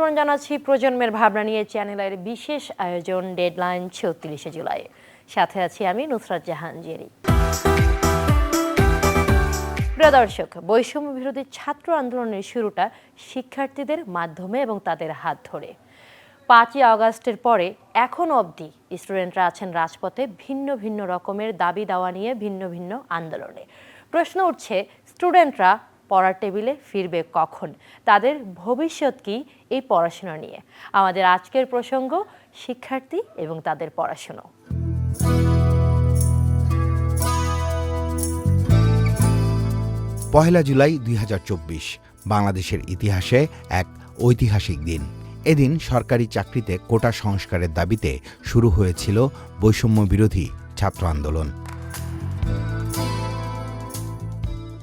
আমন্ত্রণ জানাচ্ছি প্রজন্মের ভাবনা নিয়ে চ্যানেলের বিশেষ আয়োজন ডেডলাইন ছত্রিশে জুলাই। সাথে আছি আমি নুসরাত জাহান জেরি। প্রিয় দর্শক, বৈষম্য বিরোধী ছাত্র আন্দোলনের শুরুটা শিক্ষার্থীদের মাধ্যমে এবং তাদের হাত ধরে। পাঁচই আগস্টের পরে এখন অবধি স্টুডেন্টরা আছেন রাজপথে ভিন্ন ভিন্ন রকমের দাবি দাওয়া নিয়ে ভিন্ন ভিন্ন আন্দোলনে। প্রশ্ন উঠছে, স্টুডেন্টরা পড়ার টেবিলে ফিরবে কখন? তাদের ভবিষ্যৎ কি এই পড়াশোনা নিয়ে? আমাদের আজকের প্রসঙ্গ, শিক্ষার্থী এবং তাদের পড়াশুনো। পহেলা জুলাই দুই হাজার চব্বিশ, বাংলাদেশের ইতিহাসে এক ঐতিহাসিক দিন। এদিন সরকারি চাকরিতে কোটা সংস্কারের দাবিতে শুরু হয়েছিল বৈষম্য বিরোধী ছাত্র আন্দোলন।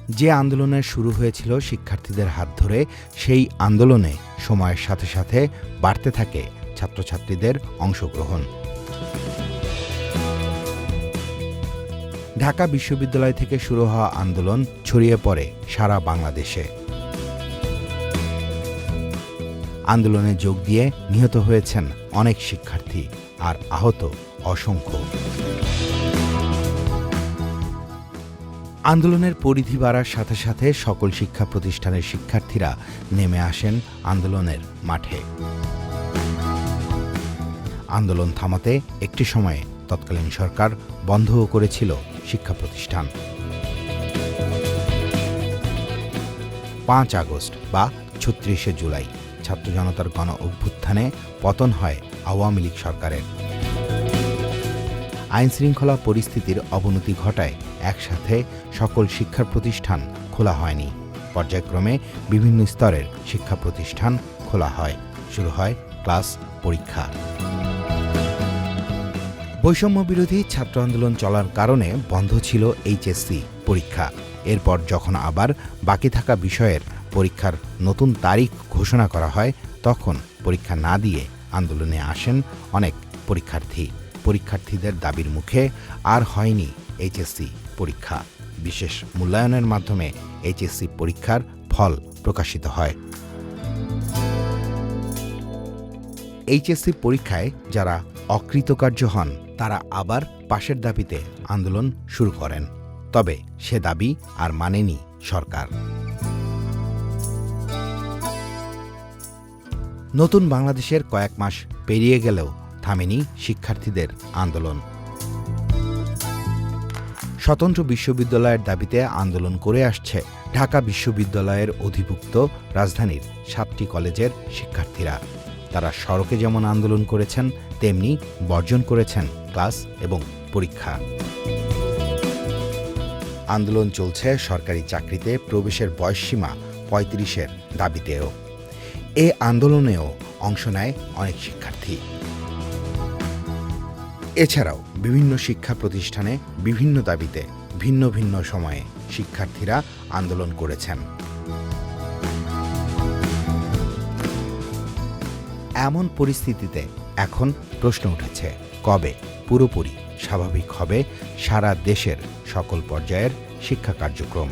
যে আন্দোলনের শুরু হয়েছিল শিক্ষার্থীদের হাত ধরে, সেই আন্দোলনে সময়ের সাথে সাথে বাড়তে থাকে ছাত্রছাত্রীদের অংশগ্রহণ। ঢাকা বিশ্ববিদ্যালয় থেকে শুরু হওয়া আন্দোলন ছড়িয়ে পড়ে সারা বাংলাদেশে। আন্দোলনে যোগ দিয়ে নিহত হয়েছেন অনেক শিক্ষার্থী আর আহত অসংখ্য। আন্দোলনের পরিধি বাড়ার সাথে সাথে সকল শিক্ষা প্রতিষ্ঠানের শিক্ষার্থীরা নেমে আসেন আন্দোলনের মাঠে। আন্দোলন থামাতে একটি সময়ে তৎকালীন সরকার বন্ধও করেছিল শিক্ষা প্রতিষ্ঠান। পাঁচ আগস্ট বা ছত্রিশে জুলাই ছাত্র জনতার গণ অভ্যুত্থানে পতন হয় আওয়ামী লীগ সরকারের। আইন শৃঙ্খলা পরিস্থিতির অবনতি ঘটায় একসাথে সকল শিক্ষা প্রতিষ্ঠান খোলা হয়নি। পর্যায়ক্রমে বিভিন্ন স্তরের শিক্ষা প্রতিষ্ঠান খোলা হয়। শুরু হয় ক্লাস, পরীক্ষা। বৈষম্য বিরোধী ছাত্র আন্দোলন চলার কারণে বন্ধ ছিল এইচএসসি পরীক্ষা। এরপর যখন আবার বাকি থাকা বিষয়ের পরীক্ষার নতুন তারিখ ঘোষণা করা হয়, তখন পরীক্ষা না দিয়ে আন্দোলনে আসেন অনেক পরীক্ষার্থী। পরীক্ষার্থীদের দাবির মুখে আর হয়নি এইচএসসি পরীক্ষা। বিশেষ মূল্যায়নের মাধ্যমে এইচএসসি পরীক্ষার ফল প্রকাশিত হয়। এইচএসসি পরীক্ষায় যারা অকৃতকার্য হন, তারা আবার পাশের দাবিতে আন্দোলন শুরু করেন। তবে সে দাবি আর মানেনি সরকার। নতুন বাংলাদেশের কয়েক মাস পেরিয়ে গেলেও থামেনি শিক্ষার্থীদের আন্দোলন। স্বতন্ত্র বিশ্ববিদ্যালয়ের দাবিতে আন্দোলন করে আসছে। ঢাকা বিশ্ববিদ্যালয়ের অধিভুক্ত রাজধানীর সাতটি কলেজের শিক্ষার্থীরা। তারা সড়কে যেমন আন্দোলন করেছেন, তেমনি বর্জন করেছেন ক্লাস এবং পরীক্ষা। আন্দোলন চলছে সরকারি চাকরিতে প্রবেশের বয়সসীমা পঁয়ত্রিশের দাবিতেও। এ আন্দোলনেও অংশ নেয় অনেক শিক্ষার্থী। এছাড়াও বিভিন্ন শিক্ষা প্রতিষ্ঠানে বিভিন্ন দাবিতে ভিন্ন ভিন্ন সময়ে শিক্ষার্থীরা আন্দোলন করেছেন। এমন পরিস্থিতিতে এখন প্রশ্ন উঠেছে, কবে পুরোপুরি স্বাভাবিক হবে সারা দেশের সকল পর্যায়ের শিক্ষা কার্যক্রম?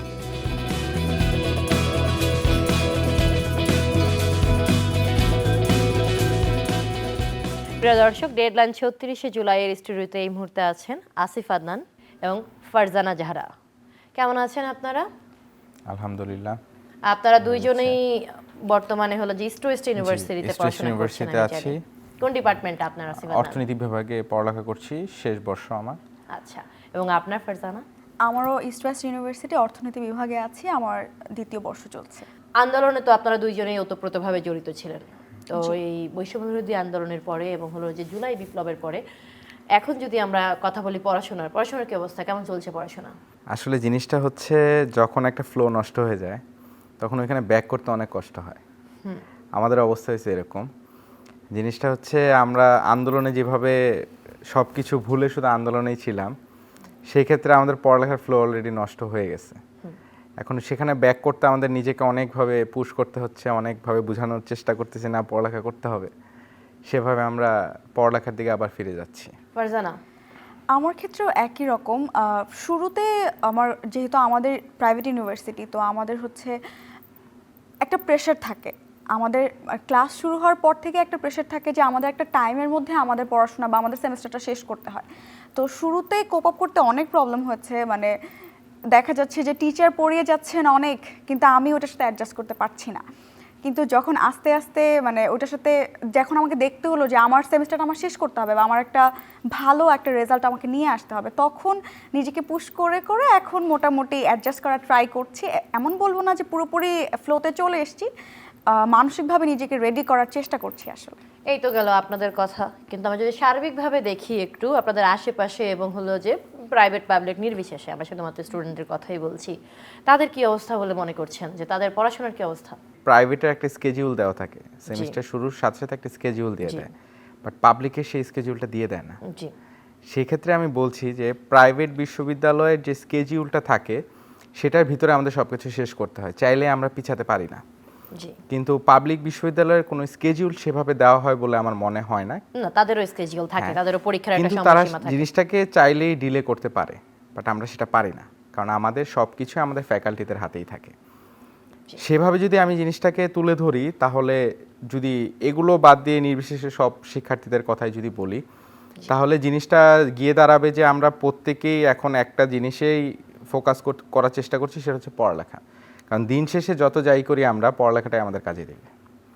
প্রিয় দর্শক ডেডলাইন ছত্রিশে জুলাইয়ের স্টুডিওতে এই মুহূর্তে আছেন আসিফ আদনান এবং ফারজানা জাহরা। কেমন আছেন আপনারা? আলহামদুলিল্লাহ। আপনারা দুইজনেই বর্তমানে হলো যে ইস্ট ওয়েস্ট ইউনিভার্সিটিতে পড়াশোনা করছেন আছি। কোন ডিপার্টমেন্টে আপনার আসিফ অর্থনীতি বিভাগে পড়ালেখা করছি শেষ বর্ষ আমার। আচ্ছা এবং আপনার ফারজানা? আমারও ইস্ট ওয়েস্ট ইউনিভার্সিটি অর্থনীতি বিভাগে আছি আমার দ্বিতীয় বর্ষ চলছে। আন্দোলনে তো আপনারা দুইজনেই ওতপ্রোতভাবে জড়িত ছিলেন। তো এই বৈষম্য বিরোধী আন্দোলনের পরে এবং হলো যে জুলাই বিপ্লবের পরে এখন যদি আমরা কথা বলি পড়াশোনার পড়াশোনার কি অবস্থা? কেমন চলছে পড়াশোনা? আসলে জিনিসটা হচ্ছে যখন একটা ফ্লো নষ্ট হয়ে যায় তখন ওইখানে ব্যাক করতে অনেক কষ্ট হয়। আমাদের অবস্থা হয়েছে এরকম। জিনিসটা হচ্ছে আমরা আন্দোলনে যেভাবে সব কিছু ভুলে শুধু আন্দোলনেই ছিলাম সেই ক্ষেত্রে আমাদের পড়ালেখার ফ্লো অলরেডি নষ্ট হয়ে গেছে। এখন সেখানে ব্যাক করতে আমাদের নিজেকে অনেকভাবে পুশ করতে হচ্ছে অনেকভাবে বোঝানোর চেষ্টা করতেছি না পড়ালেখা করতে হবে। সেভাবে আমরা পড়ালেখার দিকে আবার ফিরে যাচ্ছি। ফারজানা? আমার ক্ষেত্রেও একই রকম। শুরুতে আমার যেহেতু আমাদের প্রাইভেট ইউনিভার্সিটি তো আমাদের হচ্ছে একটা প্রেশার থাকে। আমাদের ক্লাস শুরু হওয়ার পর থেকে একটা প্রেশার থাকে যে আমাদের একটা টাইমের মধ্যে আমাদের পড়াশোনা বা আমাদের সেমিস্টারটা শেষ করতে হয়। তো শুরুতেই কোপ আপ করতে অনেক প্রবলেম হচ্ছে মানে দেখা যাচ্ছে যে টিচার পড়িয়ে যাচ্ছেন অনেক, কিন্তু আমি ওটার সাথে অ্যাডজাস্ট করতে পারছি না। কিন্তু যখন আস্তে আস্তে মানে ওটার সাথে যখন আমাকে দেখতে হলো যে আমার সেমিস্টারটা আমার শেষ করতে হবে বা আমার একটা ভালো একটা রেজাল্ট আমাকে নিয়ে আসতে হবে, তখন নিজেকে পুশ করে করে এখন মোটামুটি অ্যাডজাস্ট করার ট্রাই করছি। এমন বলব না যে পুরোপুরি ফ্লোতে চলে এসেছি মানসিকভাবে নিজেকে রেডি করার চেষ্টা করছি আসলে। এই তো গেল আপনাদের কথা, কিন্তু আমরা যদি সার্বিকভাবে দেখি একটু আপনাদের আশেপাশে এবং হলো যে প্রাইভেট পাবলিক নির্বিশেষে আমরা শুধুমাত্র স্টুডেন্টের কথাই বলছি। তাদের কি অবস্থা বলে মনে করছেন? যে তাদের পড়াশোনার কি অবস্থা? প্রাইভেটের একটা স্কেজিউল দেওয়া থাকে। সেমিস্টার শুরুর সাথে সাথে একটা স্কেজিউল দিয়ে। দেয়। বাট পাবলিকে সেই স্কেজিউলটা দিয়ে দেয় না। জি। সেই ক্ষেত্রে আমি বলছি যে প্রাইভেট বিশ্ববিদ্যালয়ের যে স্কেজিউলটা থাকে সেটার ভিতরে আমাদের সব কিছু শেষ করতে হয়। চাইলে আমরা পিছাতে পারি না। কিন্তু পাবলিক বিশ্ববিদ্যালয়ের কোনো স্কেজিউল সেভাবে দেওয়া হয় বলে আমার মনে হয় না। না তাদেরও স্কেজিউল থাকে হ্যাঁ। তাদেরও পরীক্ষার একটা কিন্তু তারা সময়সীমা থাকে। জিনিসটাকে চাইলেই ডিলে করতে পারে বাট আমরা সেটা পারি না কারণ আমাদের সব কিছু আমাদের ফ্যাকাল্টিদের হাতেই থাকে। সেভাবে যদি আমি জিনিসটাকে তুলে ধরি তাহলে যদি এগুলো বাদ দিয়ে নির্বিশেষে সব শিক্ষার্থীদের কথাই যদি বলি তাহলে জিনিসটা গিয়ে দাঁড়াবে যে আমরা প্রত্যেকেই এখন একটা জিনিসেই ফোকাস করার চেষ্টা করছি সেটা হচ্ছে পড়ালেখা। কারণ দিন শেষে যত যাই করি আমরা পড়ালেখাটাই আমাদের কাজে দেবে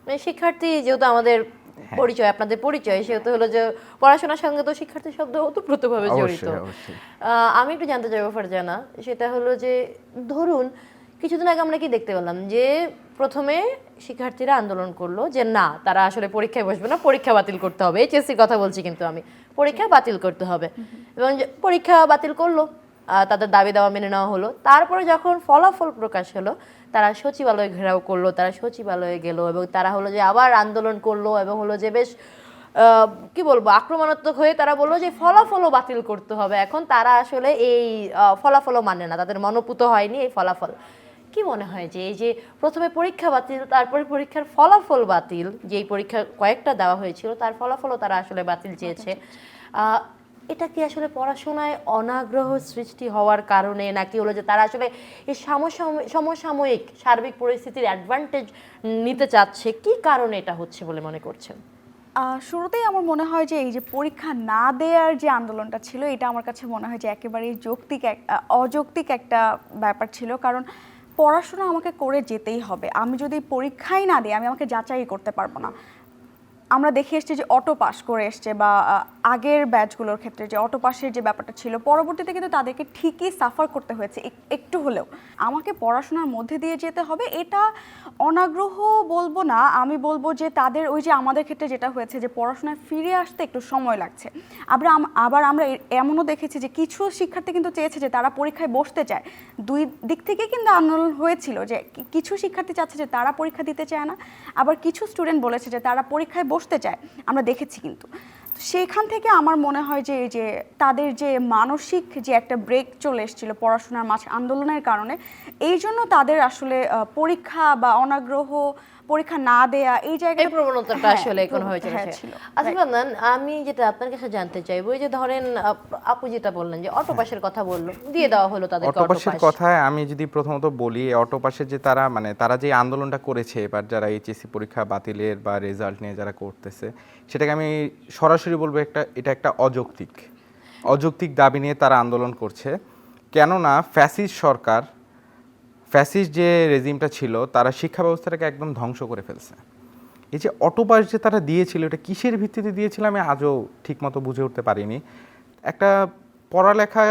মানে শিক্ষার্থী যেহেতু আমাদের হ্যাঁ। পরিচয় আপনাদের পরিচয় সেহেতু হলো যে পড়াশোনার সঙ্গে তো শিক্ষার্থী শব্দ ওতপ্রোতভাবে জড়িত। আমি একটু জানতে চাইব ফারজানা সেটা হলো যে ধরুন কিছুদিন আগে আমরা কি দেখতে পেলাম যে প্রথমে শিক্ষার্থীরা আন্দোলন করল যে না তারা আসলে পরীক্ষায় বসবে না পরীক্ষা বাতিল করতে হবে। এইচএসসির কথা বলছি কিন্তু আমি। পরীক্ষা বাতিল করতে হবে। এবং পরীক্ষা বাতিল করল। তাদের দাবি দাওয়া মেনে নেওয়া হলো। তারপরে যখন ফলাফল প্রকাশ হলো তারা সচিবালয় ঘেরাও করল তারা সচিবালয়ে গেল এবং তারা হলো যে আবার আন্দোলন করল এবং হলো যে বেশ কি বলব আক্রমণাত্মক হয়ে তারা বলল যে ফলাফলও বাতিল করতে হবে। এখন তারা আসলে এই ফলাফলও মানে না তাদের মনোপুত হয়নি এই ফলাফল। কি মনে হয় যে এই যে প্রথমে পরীক্ষা বাতিল তারপরে পরীক্ষার ফলাফল বাতিল যেই পরীক্ষা কয়েকটা দেওয়া হয়েছিল তার ফলাফলও তারা আসলে বাতিল চেয়েছে। এটা কি আসলে পড়াশোনায় অনাগ্রহ সৃষ্টি হওয়ার কারণে, নাকি হলো যে তারা আসলে এই সমসাময়িক সার্বিক পরিস্থিতির অ্যাডভান্টেজ নিতে চাচ্ছে? কি কারণে এটা হচ্ছে বলে মনে করছেন? শুরুতেই আমার মনে হয় যে এই যে পরীক্ষা না দেওয়ার যে আন্দোলনটা ছিল, এটা আমার কাছে মনে হয় যে একেবারেই যৌক্তিক এক অযৌক্তিক একটা ব্যাপার ছিল। কারণ পড়াশোনা আমাকে করে যেতেই হবে। আমি যদি পরীক্ষাই না দিই, আমি আমাকে যাচাই করতে পারব না। আমরা দেখে এসেছি যে অটো পাস করে এসছে বা আগের ব্যাচগুলোর ক্ষেত্রে যে অটো পাসের যে ব্যাপারটা ছিল, পরবর্তীতে কিন্তু তাদেরকে ঠিকই সাফার করতে হয়েছে এক- একটু হলেও। আমাকে পড়াশোনার মধ্যে দিয়ে যেতে হবে, এটা অনাগ্রহ বলব না, আমি বলব যে তাদের ওই যে আমাদের ক্ষেত্রে যেটা হয়েছে যে পড়াশোনায় ফিরে আসতে একটু সময় লাগছে। আবার আবার আমরা এমনও দেখেছি যে কিছু শিক্ষার্থী কিন্তু চেয়েছে যে তারা পরীক্ষায় বসতে চায়। দুই দিক থেকে কিন্তু আন্দোলন হয়েছিল যে কিছু শিক্ষার্থী চাচ্ছে যে তারা পরীক্ষা দিতে চায় না, আবার কিছু স্টুডেন্ট বলেছে যে তারা পরীক্ষায় বসতে চায়, আমরা দেখেছি কিন্তু। সেখান থেকে আমার মনে হয় যে, এই যে তাদের যে মানসিক যে একটা ব্রেক চলে এসেছিল পড়াশোনার মাঝ আন্দোলনের কারণে, এই জন্য তাদের আসলে পরীক্ষা বা অনাগ্রহ পরীক্ষা না দেয়া এই এই জায়গায় প্রবণতাটা হ্যাঁ, আসলে কোনো হয়ে হ্যাঁ, চলেছে ছিল। আচ্ছা বান্দান আমি যেটা আপনার কাছে জানতে চাইব এই যে ধরেন আপ- আপু যেটা বললেন যে অটো পাসের কথা বলল দিয়ে দেওয়া হলো তাদেরকে অটো অটোপাসের পাস কথায় আমি যদি প্রথমত বলি অটোপাসের যে তারা মানে তারা যে আন্দোলনটা করেছে এবার যারা এইচএসসি পরীক্ষা বাতিলের বা রেজাল্ট নিয়ে যারা করতেছে সেটাকে আমি সরাসরি বলব একটা এটা একটা অযৌক্তিক। অযৌক্তিক দাবি নিয়ে তারা আন্দোলন করছে। কেননা ফ্যাসিস্ট সরকার ফ্যাসিস্ট যে রেজিমটা ছিল, তারা শিক্ষা ব্যবস্থাটাকে একদম ধ্বংস করে ফেলছে। এই যে অটোপাস যে তারা দিয়েছিল, এটা কিসের ভিত্তিতে দিয়েছিল আমি আজও ঠিকমতো বুঝে উঠতে পারিনি। একটা পড়ালেখা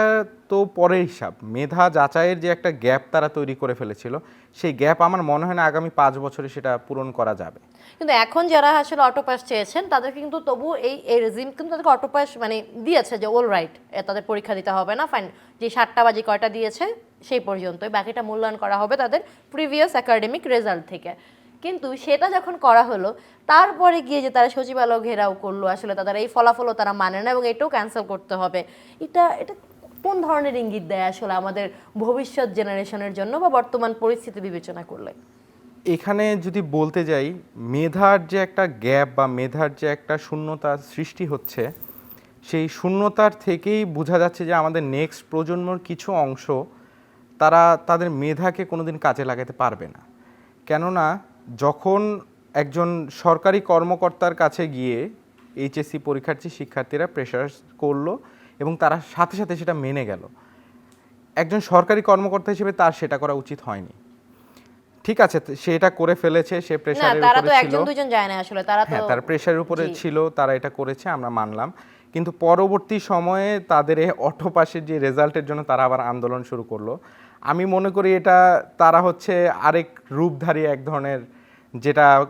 তো পরের হিসাব, মেধা যাচাইয়ের যে একটা গ্যাপ তারা তৈরি করে ফেলেছিল, সেই গ্যাপ আমার মনে হয় না আগামী পাঁচ বছরে সেটা পূরণ করা যাবে। কিন্তু এখন যারা আসলে অটো পাস চেয়েছেন, তাদেরকে কিন্তু তবু এই এই রেজিম কিন্তু তাদেরকে অটো পাস মানে দিয়েছে যে অল রাইট তাদের পরীক্ষা দিতে হবে না ফাইন যে সাতটা বাজে কয়টা দিয়েছে সেই পর্যন্তই। বাকিটা মূল্যায়ন করা হবে তাদের প্রিভিয়াস একাডেমিক রেজাল্ট থেকে। কিন্তু সেটা যখন করা হলো, তারপরে গিয়ে যে তারা সচিবালয় ঘেরাও করল, আসলে তাদের এই ফলাফলও তারা মানে না এবং এটাও ক্যান্সেল করতে হবে। এটা এটা কোন ধরনের ইঙ্গিত দেয় আসলে আমাদের ভবিষ্যৎ জেনারেশনের জন্য বা বর্তমান পরিস্থিতি বিবেচনা করলে? এখানে যদি বলতে যাই, মেধার যে একটা গ্যাপ বা মেধার যে একটা শূন্যতা সৃষ্টি হচ্ছে, সেই শূন্যতার থেকেই বোঝা যাচ্ছে যে আমাদের নেক্সট প্রজন্মর কিছু অংশ তারা তাদের মেধাকে কোনোদিন কাজে লাগাতে পারবে না। কেননা যখন একজন সরকারি কর্মকর্তার কাছে গিয়ে এইচএসসি পরীক্ষার্থী শিক্ষার্থীরা প্রেশার করল এবং তারা সাথে সাথে সেটা মেনে গেল। একজন সরকারি কর্মকর্তা হিসেবে তার সেটা করা উচিত হয়নি। ঠিক আছে সে এটা করে ফেলেছে সে প্রেশারের উপরে ছিল। একজন দুজন যায় না আসলে তারা তো হ্যাঁ তার প্রেশারের উপরে ছিল তারা এটা করেছে আমরা মানলাম। কিন্তু পরবর্তী সময়ে তাদের এই অটো পাশের যে রেজাল্টের জন্য তারা আবার আন্দোলন শুরু করল। আমি মনে করি এটা তারা হচ্ছে আরেক রূপধারী এক ধরনের যেটা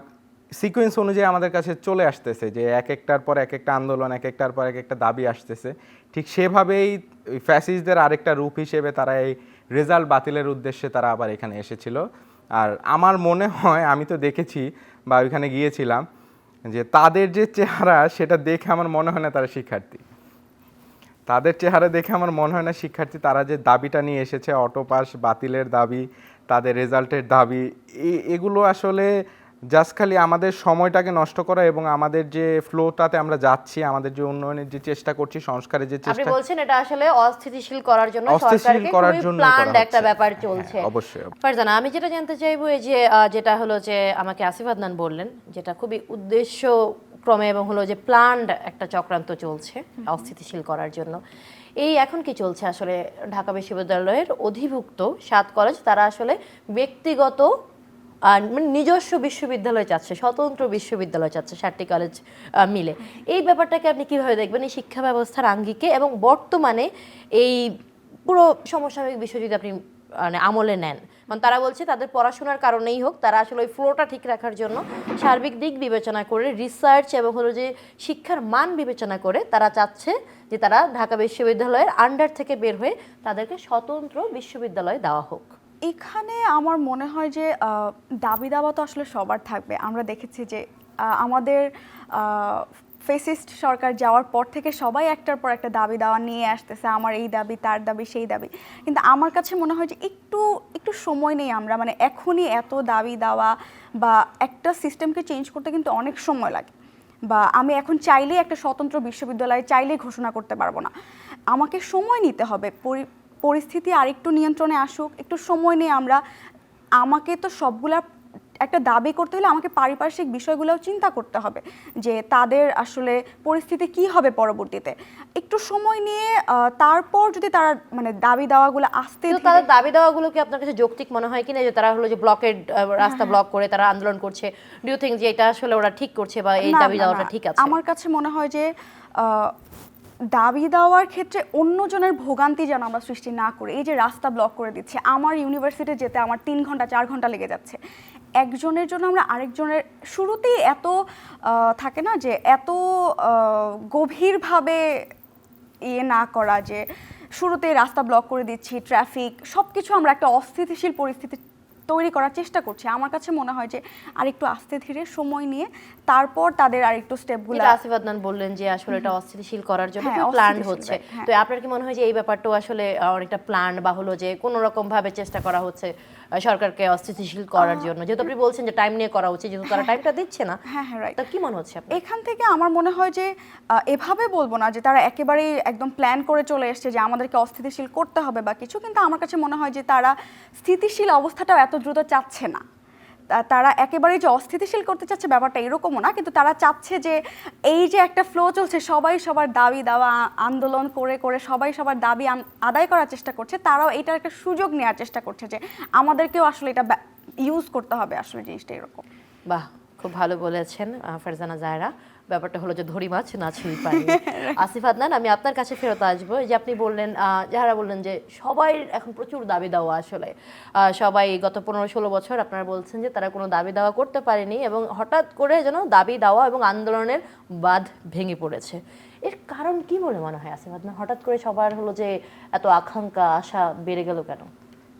সিকোয়েন্স অনুযায়ী আমাদের কাছে চলে আসতেছে যে এক একটার পর এক একটা আন্দোলন, এক একটার পর এক একটা দাবি আসতেছে। ঠিক সেভাবেই ওই ফ্যাসিস্টদের আরেকটা রূপ হিসেবে তারা এই রেজাল্ট বাতিলের উদ্দেশ্যে তারা আবার এখানে এসেছিল। আর আমার মনে হয়, আমি তো দেখেছি বা ওইখানে গিয়েছিলাম যে তাদের যে চেহারা, সেটা দেখে আমার মনে হয় না তারা শিক্ষার্থী। তাদের চেহারা দেখে আমার মনে হয় না শিক্ষার্থী তারা যে দাবিটা নিয়ে এসেছে অটো পাস বাতিলের দাবি তাদের রেজাল্টের দাবি এগুলো আসলে জাস্ট খালি আমাদের সময়টাকে নষ্ট করা এবং আমাদের যে ফ্লোটাতে আমরা যাচ্ছি আমাদের যে উন্নয়নের যে চেষ্টা করছি সংস্কারের যে চেষ্টা আপনি বলছেন এটা আসলে অস্থিতিশীল করার জন্য অস্থিতিশীল সরকারকে করার জন্য প্ল্যান্ড একটা ব্যাপার হ্যাঁ, চলছে অবশ্যই। ফারজানা আমি যেটা জানতে চাইব এই যে যেটা হলো যে আমাকে আসিফ আদনান বললেন যেটা খুবই উদ্দেশ্য ক্রমে এবং হলো যে প্ল্যান্ড একটা চক্রান্ত চলছে অস্থিতিশীল করার জন্য। এই এখন কি চলছে আসলে ঢাকা বিশ্ববিদ্যালয়ের অধিভুক্ত সাত কলেজ তারা আসলে ব্যক্তিগত আর মানে নিজস্ব বিশ্ববিদ্যালয় চাচ্ছে স্বতন্ত্র বিশ্ববিদ্যালয় চাচ্ছে সাতটি কলেজ মিলে। এই ব্যাপারটাকে আপনি কীভাবে দেখবেন? এই শিক্ষা ব্যবস্থার আঙ্গিকে এবং বর্তমানে এই পুরো সমসাময়িক বিষয় যদি আপনি মানে আমলে নেন মানে তারা বলছে তাদের পড়াশোনার কারণেই হোক, তারা আসলে ওই ফ্লোটা ঠিক রাখার জন্য সার্বিক দিক বিবেচনা করে রিসার্চ এবং হলো যে শিক্ষার মান বিবেচনা করে তারা চাচ্ছে যে তারা ঢাকা বিশ্ববিদ্যালয়ের আন্ডার থেকে বের হয়ে তাদেরকে স্বতন্ত্র বিশ্ববিদ্যালয় দেওয়া হোক। এখানে আমার মনে হয় যে দাবি দাওয়া তো আসলে সবার থাকবে। আমরা দেখেছি যে আমাদের ফেসিস্ট সরকার যাওয়ার পর থেকে সবাই একটার পর একটা দাবি দাওয়া নিয়ে আসতেছে, আমার এই দাবি, তার দাবি, সেই দাবি। কিন্তু আমার কাছে মনে হয় যে একটু সময় নেই আমরা। মানে এখনই এত দাবি দেওয়া বা একটা সিস্টেমকে চেঞ্জ করতে কিন্তু অনেক সময় লাগে। বা আমি এখন চাইলেই একটা স্বতন্ত্র বিশ্ববিদ্যালয়ে চাইলেই ঘোষণা করতে পারব না। আমাকে সময় নিতে হবে। পরি- পরিস্থিতি আরেকটু নিয়ন্ত্রণে আসুক। একটু সময় নিয়ে আমরা, আমাকে তো সবগুলা একটা দাবি করতে হলে আমাকে পারিপার্শ্বিক বিষয়গুলোও চিন্তা করতে হবে যে তাদের আসলে পরিস্থিতি কি হবে পরবর্তীতে। একটু সময় নিয়ে তারপর যদি তারা মানে দাবি দাওয়াগুলো আসতে তাদের দাবি দেওয়াগুলো কি আপনার কাছে যৌক্তিক মনে হয় কিনা? যে তারা হলো যে ব্লকের রাস্তা ব্লক করে তারা আন্দোলন করছে। ডু ইউ থিঙ্ক যে এটা আসলে ওরা ঠিক করছে বা এই দাবি দেওয়াটা ঠিক আছে? আমার কাছে মনে হয় যে দাবি দেওয়ার ক্ষেত্রে অন্যজনের ভোগান্তি যেন আমরা সৃষ্টি না করি। এই যে রাস্তা ব্লক করে দিচ্ছে আমার ইউনিভার্সিটি যেতে আমার তিন ঘণ্টা চার ঘণ্টা লেগে যাচ্ছে। একজনের জন্য আমরা আরেকজনের শুরুতেই এত থাকে না যে এত গভীরভাবে ইয়ে না করা যে শুরুতে রাস্তা ব্লক করে দিচ্ছি ট্রাফিক সব কিছু আমরা একটা অস্থিতিশীল পরিস্থিতি তৈরি করার চেষ্টা করছি। আমার কাছে মনে হয় যে আরেকটু আস্তে ধীরে সময় নিয়ে তারপর তাদের আরেকটু স্টেপগুলো আসিফ আদনান বললেন যে আসলে এটা অস্থিতিশীল করার জন্য প্ল্যান হচ্ছে। হ্যাঁ। তো আপনার কি মনে হয় যে এই ব্যাপারটাও আসলে অনেকটা প্ল্যান বা হলো যে কোনো রকম ভাবে চেষ্টা করা হচ্ছে? সরকারকে অস্থিতিশীল করার জন্য। যেহেতু আপনি বলছেন যে টাইম নিয়ে করা উচিত যেহেতু তারা টাইমটা দিচ্ছে না হ্যাঁ হ্যাঁ রাইট তা কি মনে হচ্ছে আপনার? এখান থেকে আমার মনে হয় যে এভাবে বলব না যে তারা একেবারেই একদম প্ল্যান করে চলে এসছে যে আমাদেরকে অস্থিতিশীল করতে হবে বা কিছু কিন্তু আমার কাছে মনে হয় যে তারা স্থিতিশীল অবস্থাটাও এত দ্রুত চাচ্ছে না। তারা একেবারেই যে অস্থিতিশীল করতে চাচ্ছে ব্যাপারটা এরকমও না, কিন্তু তারা চাচ্ছে যে এই যে একটা ফ্লো চলছে, সবাই সবার দাবি দাওয়া, আন্দোলন করে করে সবাই সবার দাবি আদায় করার চেষ্টা করছে, তারাও এটার একটা সুযোগ নেওয়ার চেষ্টা করছে যে আমাদেরকেও আসলে এটা ইউজ করতে হবে আসলে জিনিসটা এরকম। বাহ, খুব ভালো বলেছেন ফারজানা জায়রা। ব্যাপারটা হলো যে ধরি মাছ না ছুঁই পানি। আসিফ আদনান আমি আপনার কাছে ফেরত আসব। এই যে আপনি বললেন যারা বললেন যে সবাই এখন প্রচুর দাবি দেওয়া আসলে। সবাই গত পনেরো ষোলো বছর আপনারা বলছেন যে তারা কোনো দাবি দেওয়া করতে পারেনি এবং হঠাৎ করে যেন দাবি দেওয়া এবং আন্দোলনের বাঁধ ভেঙে পড়েছে। এর কারণ কি বলে মনে হয় আসিফ আদনান? হঠাৎ করে সবার হলো যে এত আকাঙ্ক্ষা আশা বেড়ে গেল কেন?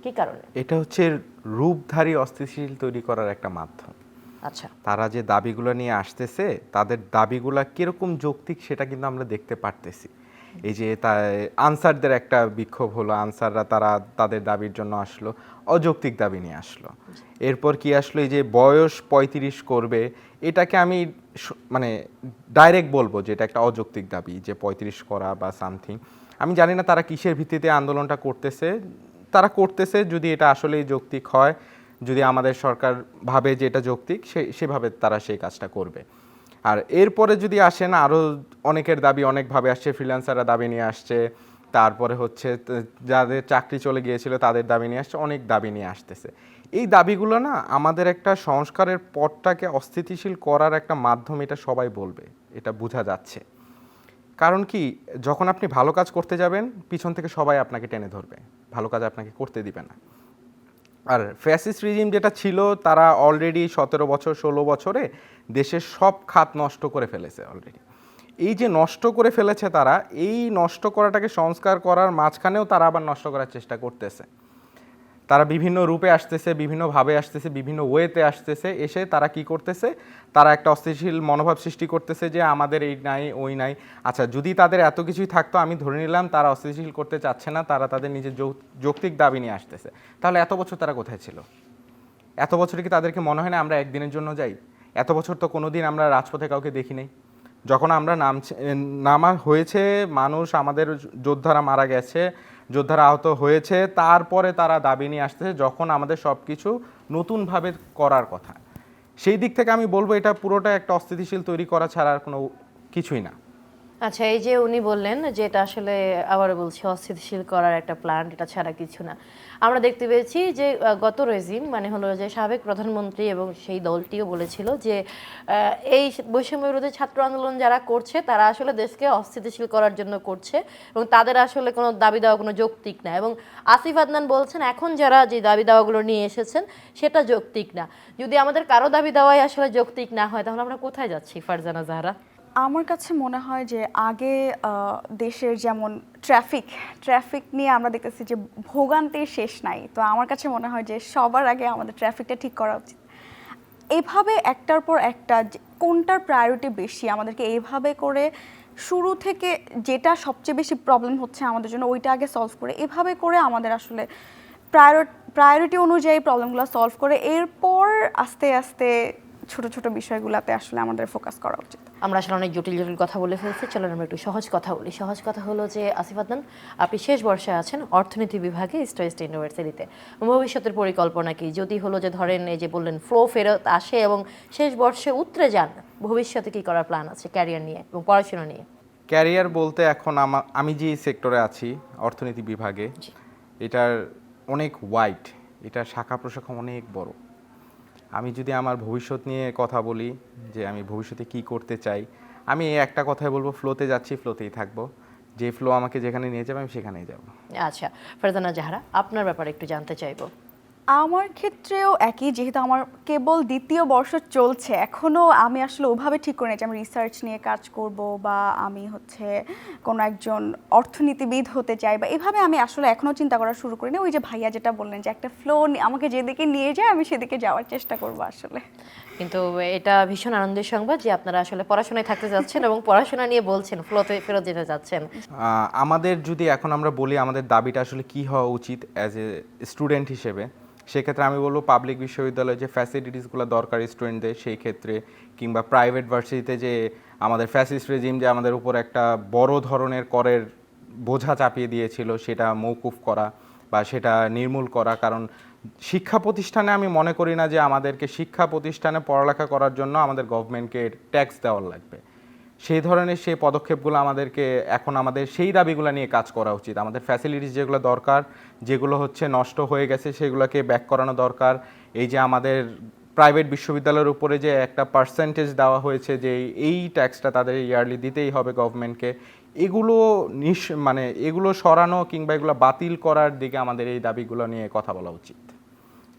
কি কারণে? এটা হচ্ছে রূপধারী অস্থিতিশীল তৈরি করার একটা মাধ্যম। আচ্ছা। তারা যে দাবিগুলো নিয়ে আসতেছে তাদের দাবিগুলো কীরকম যৌক্তিক সেটা কিন্তু আমরা দেখতে পারতেছি। এই যে তা আনসারদের একটা বিক্ষোভ হলো আনসাররা তারা তাদের দাবির জন্য আসলো অযৌক্তিক দাবি নিয়ে আসলো। এরপর কি আসলো এই যে বয়স পঁয়ত্রিশ করবে এটাকে আমি মানে ডাইরেক্ট বলব যে এটা একটা অযৌক্তিক দাবি যে পঁয়ত্রিশ করা বা সামথিং আমি জানি না তারা কিসের ভিত্তিতে আন্দোলনটা করতেছে তারা করতেছে যদি এটা আসলেই যৌক্তিক হয় যদি আমাদের সরকার ভাবে যে এটা যৌক্তিক, সে, সেভাবে তারা সেই কাজটা করবে। আর এরপরে যদি আসেন আরও অনেকের দাবি অনেকভাবে আসছে ফ্রিল্যান্সাররা দাবি নিয়ে আসছে, তারপরে হচ্ছে যাদের চাকরি চলে গিয়েছিল তাদের দাবি নিয়ে আসছে, অনেক দাবি নিয়ে আসতেছে। এই দাবিগুলো না আমাদের একটা সংস্কারের পথটাকে অস্থিতিশীল করার একটা মাধ্যম এটা সবাই বলবে, এটা বোঝা যাচ্ছে। কারণ কি, যখন আপনি ভালো কাজ করতে যাবেন, পিছন থেকে সবাই আপনাকে টেনে ধরবে। ভালো কাজ আপনাকে করতে দিবে না। আর ফ্যাসিস্ট রিজিম যেটা ছিল, তারা অলরেডি সতেরো বছর, ষোলো বছরে দেশের সব খাত নষ্ট করে ফেলেছে অলরেডি এই যে নষ্ট করে ফেলেছে তারা, এই নষ্ট করাটাকে সংস্কার করার মাঝখানেও তারা আবার নষ্ট করার চেষ্টা করতেছে। তারা বিভিন্ন রূপে আসতেছে, বিভিন্নভাবে আসতেছে, বিভিন্ন ওয়েতে আসতেছে, এসে তারা কি করতেছে? তারা একটা অস্থিতিশীল মনোভাব সৃষ্টি করতেছে যে আমাদের এই নাই, ওই নাই। আচ্ছা যদি তাদের এত কিছুই থাকতো, আমি ধরে নিলাম তারা অস্থিতিশীল করতে চাচ্ছে না, তারা তাদের নিজের যৌক্তিক দাবি নিয়ে আসতেছে। তাহলে এত বছর তারা কোথায় ছিল? এত বছরে কি তাদেরকে মনে হয় না আমরা একদিনের জন্য যাই? এত বছর তো কোনো দিন আমরা রাজপথে কাউকে দেখি নাই। যখন আমরা নামছে, নামা হয়েছে, মানুষ আমাদের যোদ্ধারা মারা গেছে, যোদ্ধারা আহত হয়েছে, তারপরে তারা দাবি নিয়ে আসতেছে যখন আমাদের সব কিছু নতুনভাবে করার কথা। সেই দিক থেকে আমি বলব এটা পুরোটা একটা অস্থিতিশীল তৈরি করা ছাড়া আর কোনো কিছুই না। আচ্ছা এই যে উনি বললেন যে এটা আসলে আবার বলছি, অস্থিতিশীল করার একটা প্ল্যান এটা ছাড়া কিছু না। আমরা দেখতে পেয়েছি যে গত রেজিম মানে হলো যে সাবেক প্রধানমন্ত্রী এবং সেই দলটিও বলেছিল যে এই বৈষম্য বিরোধী ছাত্র আন্দোলন যারা করছে, তারা আসলে দেশকে অস্থিতিশীল করার জন্য করছে এবং তাদের আসলে কোনো দাবি দেওয়া কোনো যৌক্তিক না। এবং আসিফ আদনান বলছেন, এখন যারা যে দাবি দাওয়াগুলো নিয়ে এসেছেন, সেটা যৌক্তিক না। যদি আমাদের কারও দাবি দেওয়াই আসলে যৌক্তিক না হয়, তাহলে আমরা কোথায় যাচ্ছি ফারজানা জাহরা? আমার কাছে মনে হয় যে আগে দেশের যেমন ট্রাফিক ট্রাফিক নিয়ে আমরা দেখতেছি যে ভোগান্তির শেষ নাই। তো আমার কাছে মনে হয় যে সবার আগে আমাদের ট্রাফিকটা ঠিক করা উচিত। এভাবে একটার পর একটা কোনটার প্রায়োরিটি বেশি, আমাদেরকে এইভাবে করে শুরু থেকে যেটা সবচেয়ে বেশি প্রবলেম হচ্ছে আমাদের জন্য ওইটা আগে সলভ করে, এভাবে করে আমাদের আসলে প্রায়োরিটি অনুযায়ী প্রবলেমগুলো সলভ করে, এরপর আস্তে আস্তে ছোট ছোট বিষয়গুলোতে আসলে আমাদের ফোকাস করা উচিত। আমরা আসলে অনেক জটিল জটিল কথা বলে ফেলছি। চলেন আমরা একটু সহজ কথা বলি। সহজ কথা হলো যে আসিফ আদনান আপনি শেষ বর্ষে আছেন অর্থনীতি বিভাগে ইস্ট ওয়েস্ট ইউনিভার্সিটিতে ভবিষ্যতের পরিকল্পনা কি? যদি হলো যে ধরেন এই যে বললেন ফ্লো ফেরত আসে এবং শেষ বর্ষে উতরে যান ভবিষ্যতে কি করার প্ল্যান আছে ক্যারিয়ার নিয়ে এবং পড়াশোনা নিয়ে? ক্যারিয়ার বলতে এখন আমার আমি যে সেক্টরে আছি অর্থনীতি বিভাগে এটার অনেক ওয়াইড এটার শাখা প্রশাখা অনেক বড়। আমি যদি আমার ভবিষ্যৎ নিয়ে কথা বলি, যে আমি ভবিষ্যতে কি করতে চাই, আমি একটা কথাই বলব ফ্লোতে যাচ্ছি ফ্লোতেই থাকব। যে ফ্লো আমাকে যেখানে নিয়ে যাবে, আমি সেখানেই যাব। আচ্ছা ফারজানা জাহারা, আপনার ব্যাপারে একটু জানতে চাইব। আমার ক্ষেত্রেও একই যেহেতু আমার কেবল দ্বিতীয় বর্ষ চলছে এখনও আমি আসলে ওভাবে ঠিক করে নিয়েছি আমি রিসার্চ নিয়ে কাজ করব বা আমি হচ্ছে কোনো একজন অর্থনীতিবিদ হতে চাই বা এভাবে আমি আসলে এখনও চিন্তা করা শুরু করিনি ওই যে ভাইয়া যেটা বললেন যে একটা ফ্লো আমাকে যেদিকে নিয়ে যায় আমি সেদিকে যাওয়ার চেষ্টা করব আসলে। কিন্তু এটা ভীষণ আনন্দের সংবাদ যে আপনারা আসলে পড়াশোনায় থাকতে যাচ্ছেন এবং পড়াশোনা নিয়ে বলছেন ফ্লোতে ফেরত যেতে যাচ্ছেন। আমাদের যদি এখন আমরা বলি আমাদের দাবিটা আসলে কি হওয়া উচিত অ্যাজ এ স্টুডেন্ট হিসেবে সেক্ষেত্রে আমি বলব পাবলিক বিশ্ববিদ্যালয়ে যে ফ্যাসিলিটিসগুলো দরকার স্টুডেন্টদের সেই ক্ষেত্রে কিংবা প্রাইভেট ভার্সিটিতে যে আমাদের ফ্যাসিস্ট রেজিম যে আমাদের উপর একটা বড় ধরনের করের বোঝা চাপিয়ে দিয়েছিল, সেটা মৌকুফ করা বা সেটা নির্মূল করা। কারণ শিক্ষা প্রতিষ্ঠানে আমি মনে করি না যে আমাদেরকে শিক্ষা প্রতিষ্ঠানে পড়ালেখা করার জন্য আমাদের গভর্নমেন্টকে ট্যাক্স দেওয়ার লাগবে। সেই ধরনের সেই পদক্ষেপগুলো আমাদেরকে এখন আমাদের সেই দাবিগুলো নিয়ে কাজ করা উচিত। আমাদের ফ্যাসিলিটিস যেগুলো দরকার, যেগুলো হচ্ছে নষ্ট হয়ে গেছে, সেগুলোকে ব্যাক করানো দরকার। এই যে আমাদের প্রাইভেট বিশ্ববিদ্যালয়ের উপরে যে একটা পার্সেন্টেজ দেওয়া হয়েছে যে এই ট্যাক্সটা তাদের ইয়ারলি দিতেই হবে গভর্নমেন্টকে এগুলো নিস মানে এগুলো সরানো কিংবা এগুলো বাতিল করার দিকে আমাদের এই দাবিগুলো নিয়ে কথা বলা উচিত।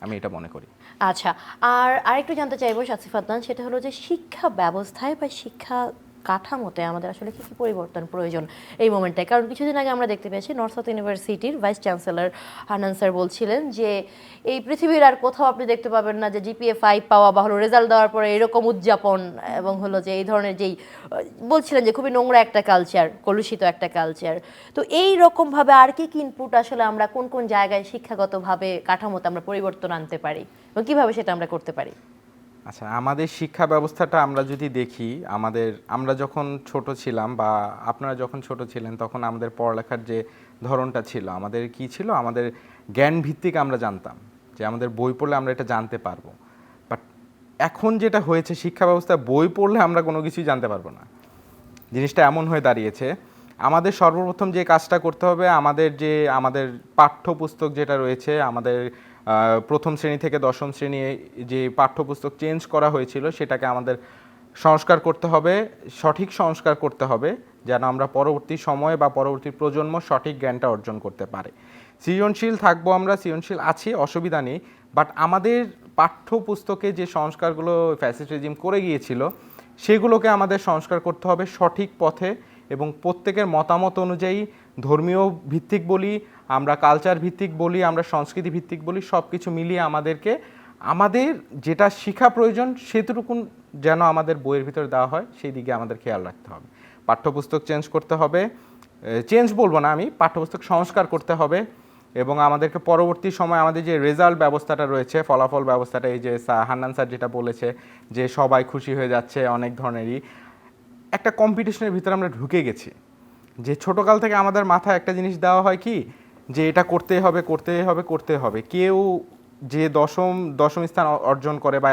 আমি এটা মনে করি। আচ্ছা আর আরেকটু জানতে চাইব সাসিফ আদনান, সেটা হলো যে শিক্ষা ব্যবস্থায় বা শিক্ষা কাঠামোতে আমাদের আসলে কি কি পরিবর্তন প্রয়োজন এই মোমেন্টে? কারণ কিছুদিন আগে আমরা দেখতে পেয়েছি নর্থ সাউথ ইউনিভার্সিটির ভাইস চ্যান্সেলর হানান স্যার বলছিলেন যে, এই পৃথিবীর আর কোথাও আপনি দেখতে পাবেন না যে জিপিএ ফাইভ পাওয়া বা হলো রেজাল্ট দেওয়ার পরে এরকম উদযাপন এবং হলো যে এই ধরনের যেই বলছিলেন যে খুবই নোংরা একটা কালচার কলুষিত একটা কালচার তো এই রকমভাবে আর কি কি ইনপুট আসলে আমরা কোন কোন জায়গায় শিক্ষাগতভাবে কাঠামোতে আমরা পরিবর্তন আনতে পারি এবং কীভাবে সেটা আমরা করতে পারি? আচ্ছা আমাদের শিক্ষা ব্যবস্থাটা আমরা যদি দেখি, আমাদের, আমরা যখন ছোট ছিলাম বা আপনারা যখন ছোট ছিলেন, তখন আমাদের পড়ালেখার যে ধরনটা ছিল, আমাদের কি ছিল? আমাদের জ্ঞান ভিত্তিক আমরা জানতাম যে আমাদের বই পড়লে আমরা এটা জানতে পারব। বাট এখন যেটা হয়েছে, শিক্ষা ব্যবস্থায় বই পড়লে আমরা কোনো কিছুই জানতে পারব না। জিনিসটা এমন হয়ে দাঁড়িয়েছে, আমাদের সর্বপ্রথম যে কাজটা করতে হবে, আমাদের যে, আমাদের পাঠ্যপুস্তক যেটা রয়েছে, আমাদের প্রথম শ্রেণি থেকে দশম শ্রেণি যে পাঠ্যপুস্তক চেঞ্জ করা হয়েছিল, সেটাকে আমাদের সংস্কার করতে হবে, সঠিক সংস্কার করতে হবে, যেন আমরা পরবর্তী সময়ে বা পরবর্তী প্রজন্ম সঠিক জ্ঞানটা অর্জন করতে পারে। সৃজনশীল থাকব আমরা, সৃজনশীল আছি, অসুবিধা নেই বাট আমাদের পাঠ্যপুস্তকে যে সংস্কারগুলো ফ্যাসিস্ট রেজিম করে গিয়েছিল, সেগুলোকে আমাদের সংস্কার করতে হবে সঠিক পথে এবং প্রত্যেকের মতামত অনুযায়ী ধর্মীয় ভিত্তিক বলি, আমরা কালচার ভিত্তিক বলি, আমরা সংস্কৃতি ভিত্তিক বলি সব কিছু মিলিয়ে আমাদেরকে, আমাদের যেটা শেখা প্রয়োজন সেটুকু যেন আমাদের বইয়ের ভিতরে দেওয়া হয়, সেই দিকে আমাদের খেয়াল রাখতে হবে। পাঠ্যপুস্তক চেঞ্জ করতে হবে। চেঞ্জ বলব না আমি, পাঠ্যপুস্তক সংস্কার করতে হবে এবং আমাদেরকে পরবর্তী সময় আমাদের যে রেজাল্ট ব্যবস্থাটা রয়েছে, ফলাফল ব্যবস্থাটা, এই যে হান্নান স্যার যেটা বলেছে যে সবাই খুশি হয়ে যাচ্ছে অনেক ধরনেরই একটা কম্পিটিশনের ভিতরে আমরা ঢুকে গেছি। যে ছোটোকাল থেকে আমাদের মাথায় একটা জিনিস দেওয়া হয় কি? যে এটা করতে হবে করতে হবে করতে হবে। কেউ যে দশম দশম স্থান অর্জন করে বা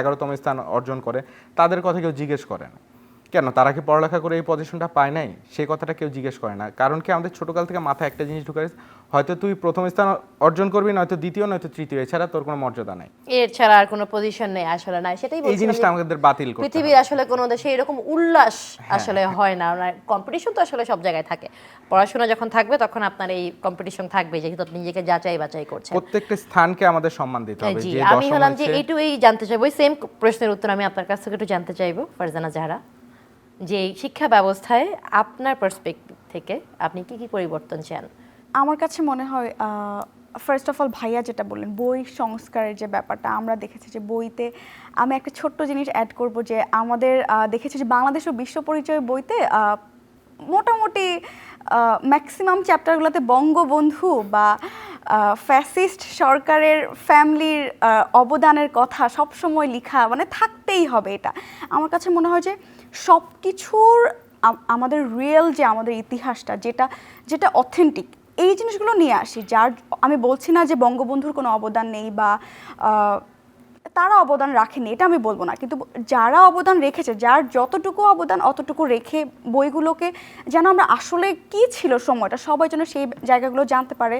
এগারোতম স্থান অর্জন করে, তাদের কথা কেউ জিজ্ঞেস করে না। কেন? তারা কি পড়ালেখা করে এই পজিশনটা পায় নাই? সেই কথাটা কেউ জিজ্ঞেস করে না। কারণ কি আমাদের ছোটোকাল থেকে মাথায় একটা জিনিস ঢুকে গেছে, হয়তো তুই প্রথম স্থান অর্জন করবি নয়তো দ্বিতীয় নয়তো তৃতীয় এছাড়া তোর কোনো মর্যাদা নাই। এর ছাড়া আর কোনো পজিশন নেই আসলে নাই সেটাই এই জিনিসটা আমাদের বাতিল করতে হবে। পৃথিবীর আসলে কোনো দেশে এরকম উল্লাস হ্যাঁ, আসলে হয় না। কম্পিটিশন তো আসলে সব জায়গায় থাকে। পড়াশোনা যখন থাকবে তখন আপনার এই কম্পিটিশন থাকবে যেহেতু আপনি নিজেকে যাচাই বাছাই করছেন। প্রত্যেকটা স্থানকে আমাদের সম্মান দিতে হবে। যে আমি হলাম যে হয়েছে- এই জানতে চাইব। সেম প্রশ্নের উত্তর আমি আপনার কাছ থেকে একটু জানতে চাইব ফারজানা জাহরা। যে শিক্ষা ব্যবস্থায় আপনার পার্সপেক্টিভ থেকে আপনি কি কি পরিবর্তন চান? আমার কাছে মনে হয় ফার্স্ট অফ অল ভাইয়া যেটা বললেন, বই সংস্কারের যে ব্যাপারটা, আমরা দেখেছি যে বইতে আমি একটা ছোট্ট জিনিস অ্যাড করব যে আমাদের দেখেছি যে বাংলাদেশ ও বিশ্ব পরিচয় বইতে মোটামুটি ম্যাক্সিমাম চ্যাপ্টারগুলোতে বঙ্গবন্ধু বা ফ্যাসিস্ট সরকারের ফ্যামিলির অবদানের কথা সবসময় লেখা মানে থাকতেই হবে এটা। আমার কাছে মনে হয় যে সব কিছুর আমাদের রিয়েল যে আমাদের ইতিহাসটা, যেটা যেটা অথেন্টিক এই জিনিসগুলো নিয়ে আসি, যার, আমি বলছি না যে বঙ্গবন্ধুর কোনো অবদান নেই বা তারা অবদান রাখেনি, এটা আমি বলব না। কিন্তু যারা অবদান রেখেছে, যার যতটুকু অবদান, অতটুকু রেখে বইগুলোকে যেন আমরা আসলে কি ছিল সময়টা, সবাই যেন সেই জায়গাগুলো জানতে পারে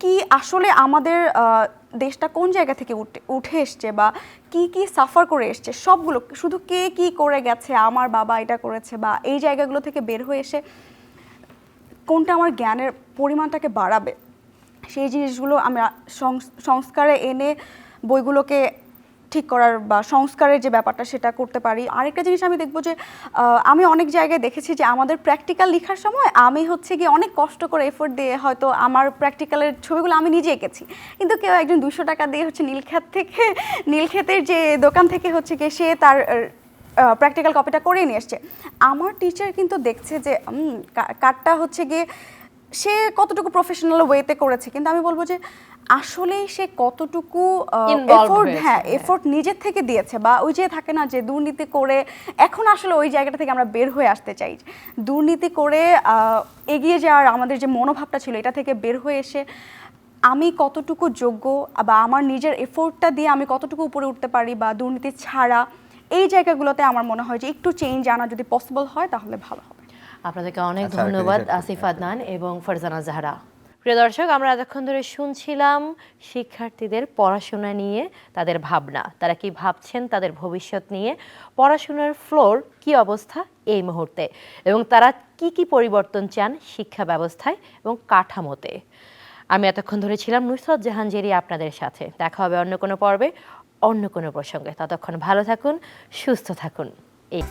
কি আসলে আমাদের দেশটা কোন জায়গা থেকে উঠে উঠে এসছে বা কি কি সাফার করে এসছে, সবগুলো, শুধু কে কি করে গেছে, আমার বাবা এটা করেছে বা এই জায়গাগুলো থেকে বের হয়ে এসে কোনটা আমার জ্ঞানের পরিমাণটাকে বাড়াবে? সেই জিনিসগুলো আমরা সংস- সংস্কারে এনে বইগুলোকে ঠিক করার বা সংস্কারের যে ব্যাপারটা সেটা করতে পারি। আরেকটা জিনিস আমি দেখব যে আমি অনেক জায়গায় দেখেছি যে আমাদের প্র্যাকটিক্যাল লেখার সময় আমি হচ্ছে গিয়ে অনেক কষ্ট করে এফোর্ট দিয়ে হয়তো আমার প্র্যাকটিক্যালের ছবিগুলো আমি নিজে এঁকেছি। কিন্তু কেউ একজন দুশো টাকা দিয়ে হচ্ছে নীলক্ষেত থেকে নীলক্ষেতের যে দোকান থেকে হচ্ছে গিয়ে সে তার প্র্যাকটিক্যাল কপিটা করে নিয়ে এসছে। আমার টিচার কিন্তু দেখছে যে কার্ডটা হচ্ছে গিয়ে সে কতটুকু প্রফেশনাল ওয়েতে করেছে কিন্তু আমি বলব যে আসলেই সে কতটুকু এফোর্ট হ্যাঁ হ্যাঁ। এফোর্ট নিজের থেকে দিয়েছে বা ওই যে থাকে না যে দুর্নীতি করে এখন আসলে ওই জায়গাটা থেকে আমরা বের হয়ে আসতে চাই দুর্নীতি করে এগিয়ে যাওয়ার আমাদের যে মনোভাবটা ছিল এটা থেকে বের হয়ে এসে আমি কতটুকু যোগ্য বা আমার নিজের এফোর্টটা দিয়ে আমি কতটুকু উপরে উঠতে পারি বা দুর্নীতি ছাড়া এই জায়গাগুলোতে আমার মনে হয় যে একটু চেঞ্জ আনা যদি পসিবল হয় তাহলে ভালো আপনাদেরকে অনেক আচ্ছা, ধন্যবাদ আসিফ চাই। আদনান এবং ফারজানা জাহরা। প্রিয় দর্শক আমরা এতক্ষণ ধরে শুনছিলাম শিক্ষার্থীদের পড়াশোনা নিয়ে তাদের ভাবনা। তারা কি ভাবছেন তাদের ভবিষ্যৎ নিয়ে? পড়াশোনার ফ্লোর কি অবস্থা এই মুহূর্তে? এবং তারা কি কি পরিবর্তন চান শিক্ষা ব্যবস্থায় এবং কাঠামোতে? আমি এতক্ষণ ধরে ছিলাম নুসরত জাহান জেরি আপনাদের সাথে। দেখা হবে অন্য কোনো পর্বে অন্য কোনো প্রসঙ্গে। ততক্ষণ ভালো থাকুন সুস্থ থাকুন। এই